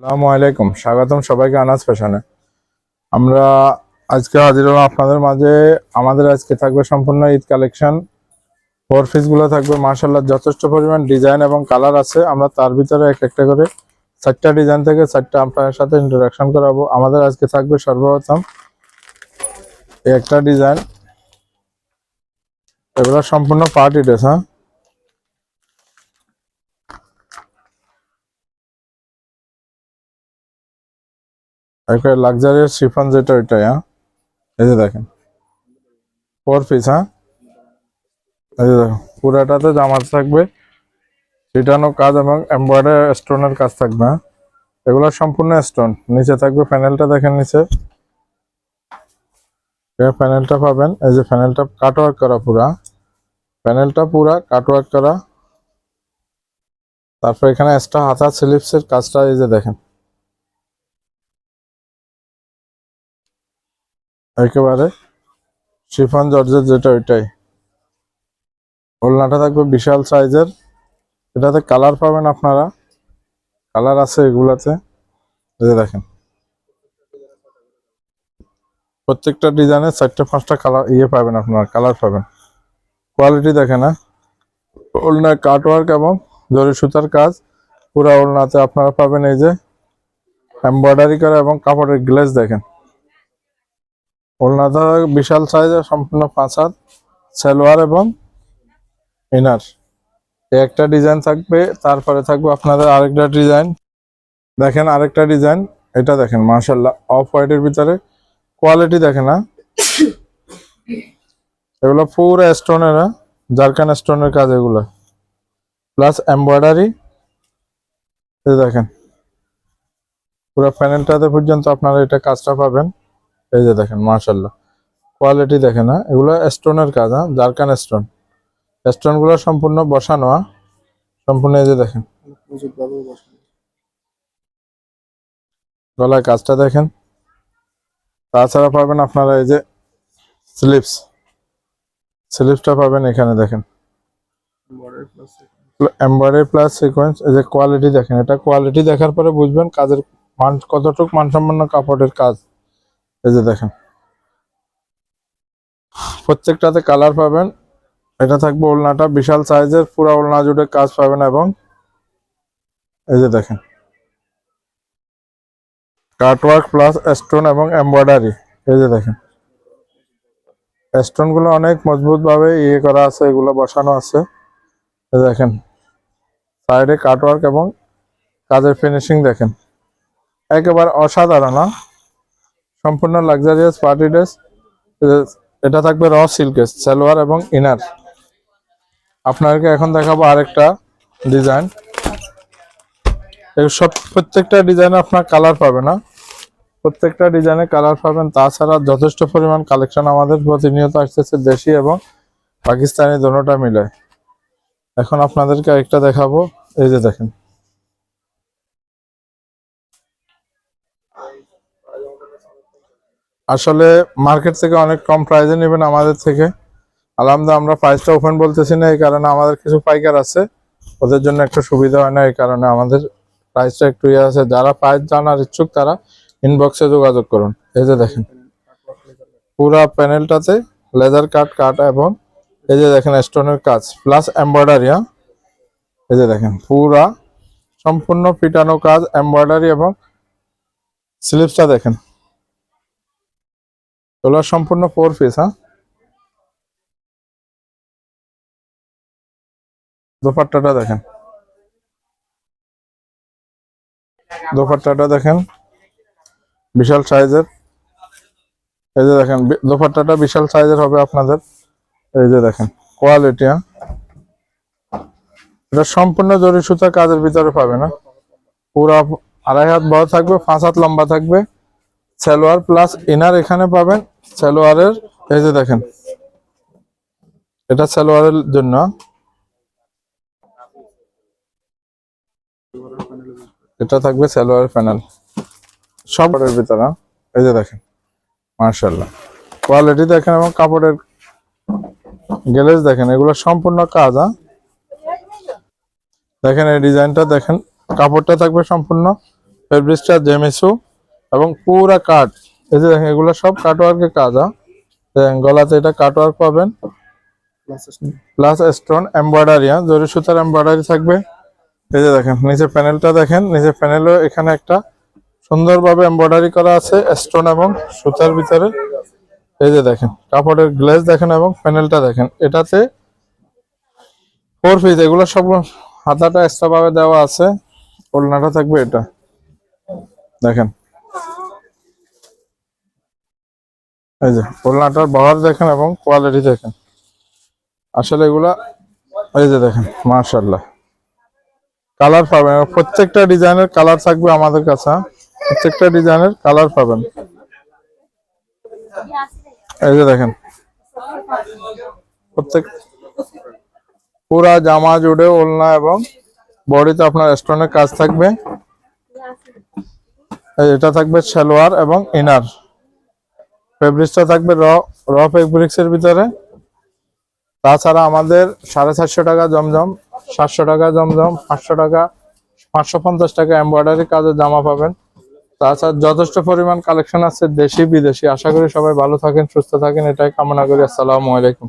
আসসালামু আলাইকুম। স্বাগতম সবাইকে আনাজ ফ্যাশনে। আমরা আজকে হাজির হলাম আপনাদের মাঝে। আমাদের আজকে থাকবে সম্পূর্ণ ঈদ কালেকশন। ফোরগুলো থাকবে মার্শাল্লাহ যথেষ্ট পরিমাণ ডিজাইন এবং কালার আছে। আমরা তার ভিতরে এক একটা করে চারটা ডিজাইন থেকে চারটা আপনাদের সাথে ইন্ট্রোডাকশন করাবো। আমাদের আজকে থাকবে সর্বপ্রথম একটা ডিজাইন। এগুলো সম্পূর্ণ পার্টি ড্রেস হ্যাঁ? একটা লাক্সারিয়াস শিফন যেটা ওইটাই হ্যাঁ? এই যে দেখেন। ফোর পিস হ্যাঁ? এই যে দেখো পুরাটাতে জামা থাকবে, ছিটানো কাজ এবং এমব্রয়ডারি স্টোনের কাজ থাকবে হ্যাঁ? এগুলো সম্পূর্ণ স্টোন নিচে থাকবে প্যানেলটা দেখেন নিচে। প্যানেলটা পাবেন, এই যে প্যানেলটা কাটওয়ার্ক করা পুরা। প্যানেলটা পুরা কাটওয়ার্ক করা। তারপর এখানে এক্সট্রা হাতা স্লিপসের কাজটা, এই যে দেখেন। একেবারে। শিফান জর্জের যেটা ওইটাই। ওলনাটা থাকবে বিশাল সাইজের। এটাতে কালার পাবেন আপনারা। কালার আছে এগুলাতে। দেখেন। প্রত্যেকটা ডিজাইনে চারটে, পাঁচটা কালার ইয়ে পাবেন আপনারা, কালার পাবেন। কোয়ালিটি দেখেন না ওলনায় কাটওয়ার্ক এবং জরি সুতার কাজ। পুরা ওলনাতে আপনারা পাবেন এই যে এমব্রয়ডারি করা এবং কাপড়ের গ্লেজ দেখেন। ওলনাটা বিশাল সাইজের সম্পূর্ণ পাঁচ হাত সালোয়ার এবং ইনার। একটা ডিজাইন থাকবে, তারপরে থাকবে আপনাদের আরেকটা ডিজাইন দেখেন আরেকটা ডিজাইন এটা দেখেন মার্শাল্লাহ অফ হোয়াইটের ভিতরে কোয়ালিটি দেখেন না এগুলো পুরো স্টোনের জারকান স্টোনের কাজ এগুলো। প্লাস এমব্রয়ডারি দেখেন, পুরো প্যানেলটাতে পর্যন্ত আপনারা এটা কাজটা পাবেন। এই যে দেখেন মার্শাল্লাহ কোয়ালিটি দেখেন হ্যাঁ? এগুলো স্টোনের কাজ হ্যাঁ? জারকান স্টোন স্টোনগুলো সম্পূর্ণ বসানো হ্যাঁ? সম্পূর্ণ এই যে দেখেন। গলায় কাজটা দেখেন। তাছাড়া পাবেন আপনারা এই যে স্লিপস স্লিপসটা পাবেন এখানে দেখেন। এমব্রয়ডারি প্লাস সিকোয়েন্স এই যে কোয়ালিটি দেখেন। এটা কোয়ালিটি দেখার পরে বুঝবেন কাজের মান কতটুকু মানসম্পন্ন কাপড়ের কাজ। এই যে দেখেন। প্রত্যেকটাতে কালার পাবেন। এটা থাকবে ওলনাটা, বিশাল সাইজের পুরো ওলনা জুড়ে কাজ পাবেন এবং এই যে দেখেন। কাটওয়ার্ক প্লাস স্টোন এবং এমব্রয়ডারি এই যে দেখেন। স্টোনগুলো অনেক মজবুত ভাবে ইয়ে করা আছে, এগুলো বসানো আছে। দেখেন। সাইডে কাটওয়ার্ক এবং কাজের ফিনিশিং দেখেন। একেবারে অসাধারণ না সম্পূর্ণ লাক্সারিয়াস পার্টি ড্রেস এটা থাকবে র সিল্কের সালোয়ার এবং ইনার আপনাদেরকে এখন দেখাবো আরেকটা ডিজাইন সব, প্রত্যেকটা ডিজাইনে আপনার কালার পাবে না প্রত্যেকটা ডিজাইনে কালার পাবেন। তাছাড়া যথেষ্ট পরিমাণ কালেকশন আমাদের প্রতিনিয়ত আসতেছে দেশি এবং পাকিস্তানি, দোনোটা মিলে। এখন আপনাদেরকে আরেকটা দেখাবো। এই যে দেখেন। আসলে মার্কেট থেকে অনেক কম প্রাইসে নেবেন আমাদের থেকে। আলহামদুলিল্লাহ, আমরা প্রাইসটা ওপেন বলতেছি না, এই কারণে আমাদের কিছু পাইকার আছে। ওদের জন্য একটু সুবিধা হয় না, এই কারণে আমাদের প্রাইসটা একটু ইয়ে আছে। যারা প্রাইস জানার ইচ্ছুক, তারা ইনবক্সে যোগাযোগ করুন। এই যে দেখেন, পুরা প্যানেলটাতে লেদার কাট কাট এবং এই যে দেখেন স্টোনের কাজ প্লাস এমব্রয়ডারি হ্যাঁ? এই যে দেখেন, পুরা সম্পূর্ণ পিটানো কাজ এমব্রয়ডারি এবং স্লিপসটা দেখেন। এগুলো সম্পূর্ণ ফোর পিস হ্যাঁ? দোপাট্টাটা দেখেন। দোপাট্টাটা দেখেন। বিশাল সাইজের। এই যে দেখেন দোপাট্টাটা বিশাল সাইজের হবে আপনাদের। এই যে দেখেন কোয়ালিটি হ্যাঁ? এটা সম্পূর্ণ জরি সুতা কাজের ভিতরে পাবে না পুরা আড়াই হাত বড় থাকবে, পাঁচ হাত লম্বা থাকবে। সালোয়ার প্লাস ইনার এখানে পাবেন। সালোয়ারের, এই যে দেখেন। এটা সালোয়ারের জন্য। এটা থাকবে সালোয়ার প্যানেল। সবের ভিতরে? এই যে দেখেন মার্শাল্লাহ কোয়ালিটি দেখেন এবং কাপড়ের গ্যালেজ দেখেন, এগুলো সম্পূর্ণ কাজ হ্যাঁ? দেখেন, এই ডিজাইনটা দেখেন, কাপড়টা থাকবে সম্পূর্ণ ফেব্রিক্সটা জেমিসু এবং পুরা কাঠ। এই যে দেখেন এগুলো সব কাটওয়ার্কের কাজ হ্যাঁ? গলাতে এটা কাটওয়ার্ক পাবেন। প্লাস স্টোন এমব্রয়ডারি হ্যাঁ? জরি সুতার এমব্রয়ডারি থাকবে। এই যে দেখেন নিচে প্যানেলটা দেখেন নিচে প্যানেলও এখানে একটা সুন্দরভাবে এমব্রয়ডারি করা আছে স্টোন এবং সুতার ভিতরে। এই যে দেখেন কাপড়ের গ্লেজ দেখেন এবং প্যানেলটা দেখেন। এটাতে ফোর পিস এগুলো সব হাতাটা এক্সট্রা ভাবে দেওয়া আছে। ওলনাটা থাকবে এটা। দেখেন এই যে, ওড়নাটার বহর দেখেন এবং কোয়ালিটি দেখেন। আসলে এগুলা, এই যে দেখেন মার্শাল্লাহ কালার পাবেন প্রত্যেকটা ডিজাইনের কালার থাকবে আমাদের কাছে হ্যাঁ? প্রত্যেকটা ডিজাইনের কালার পাবেন। এই যে দেখেন, প্রত্যেক পুরা জামা জুড়ে ওলনা এবং বডিতে আপনার স্টোনের কাজ থাকবে। এটা থাকবে সালোয়ার এবং ইনার ফেব্রিক্সটা থাকবে র র ফেব্রিক্সের ভিতরে। তাছাড়া আমাদের সাড়ে চারশো টাকা জমজম, সাতশো টাকা জমজম, পাঁচশো টাকা, পাঁচশো পঞ্চাশ টাকা এমব্রয়ডারি কাজের জামা পাবেন। তাছাড়া যথেষ্ট পরিমাণ কালেকশন আছে দেশি বিদেশি আশা করি সবাই ভালো থাকেন, সুস্থ থাকেন। এটাই কামনা করি। আসসালামু আলাইকুম।